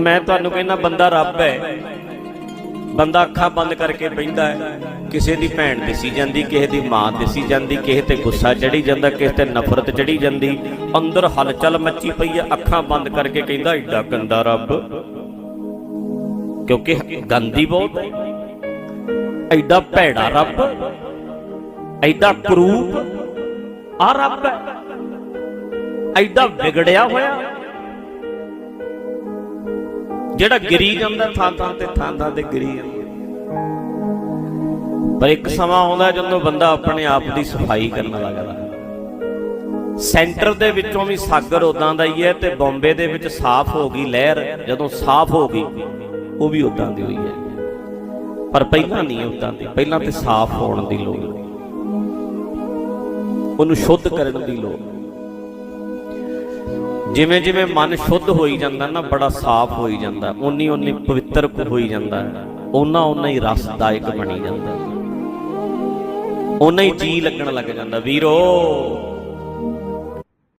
ਮੈਂ ਤੁਹਾਨੂੰ ਕਹਿੰਦਾ ਬੰਦਾ ਰੱਬ ਹੈ। ਬੰਦਾ ਅੱਖਾਂ ਬੰਦ ਕਰਕੇ ਬੈਠਾ ਹੈ। ਕਿਸੇ ਦੀ ਭੈਣ ਦਿਸੀ ਜਾਂਦੀ, ਕਿਸੇ ਦੀ ਮਾਂ ਦਿਸੀ ਜਾਂਦੀ, ਕਿਸੇ ਤੇ ਗੁੱਸਾ ਚੜੀ ਜਾਂਦਾ, ਕਿਸੇ ਤੇ ਨਫ਼ਰਤ ਚੜੀ ਜਾਂਦੀ। ਅੰਦਰ ਹਲਚਲ ਮੱਚੀ ਪਈ ਹੈ, ਅੱਖਾਂ ਬੰਦ ਕਰਕੇ ਕਹਿੰਦਾ ਏਡਾ ਗੰਦਾ ਰੱਬ। ਕਿਉਂਕਿ ਗੰਦੀ ਬਹੁਤ ਹੈ। ਐਡਾ ਭੈੜਾ ਰੱਬ, ਐਡਾ ਕਰੂਪ ਆ ਰੱਬ ਹੈ। ਐਡਾ ਵਿਗੜਿਆ ਹੋਇਆ। ਜਿਹੜਾ ਗਿਰੀ ਜਾਂਦਾ ਥਾਂ ਥਾਂ ਤੇ ਥਾਂ ਥਾਂ ਤੇ ਗਿਰੀ ਜਾਂਦਾ। ਪਰ ਇੱਕ ਸਮਾਂ ਆਉਂਦਾ ਜਦੋਂ ਬੰਦਾ ਆਪਣੇ ਆਪ ਦੀ ਸਫ਼ਾਈ ਕਰਨ ਲੱਗਦਾ। ਸੈਂਟਰ ਦੇ ਵਿੱਚੋਂ ਵੀ ਸਾਗਰ ਉਦਾਂ ਦਾ ਹੀ ਹੈ ਤੇ ਬੰਬੇ ਦੇ ਵਿੱਚ ਸਾਫ਼ ਹੋ ਗਈ ਲਹਿਰ, ਜਦੋਂ ਸਾਫ਼ ਹੋ ਗਈ, ਉਹ ਵੀ ਉਦਾਂ ਦੀ ਹੋਈ ਹੈ। ਪਰ ਪਹਿਲਾਂ ਨਹੀਂ ਉਦਾਂ ਦੀ, ਪਹਿਲਾਂ ਤੇ ਸਾਫ਼ ਹੋਣ ਦੀ ਲੋੜ। ਉਹਨੂੰ ਸ਼ੁੱਧ ਕਰਨ ਦੀ ਲੋੜ। ਜਿਵੇਂ ਜਿਵੇਂ ਮਨ ਸ਼ੁੱਧ ਹੋਈ ਜਾਂਦਾ ਨਾ, ਬੜਾ ਸਾਫ਼ ਹੋਈ ਜਾਂਦਾ, ਓਨੀ ਓਨੀ ਪਵਿੱਤਰ ਹੋਈ ਜਾਂਦਾ, ਓਨਾ ਓਨਾ ਹੀ ਰਸਦਾਇਕ ਬਣੀ ਜਾਂਦਾ। ਓਨਾ ਹੀ ਜੀ ਲੱਗਣ ਲੱਗ ਜਾਂਦਾ, ਵੀਰੋ।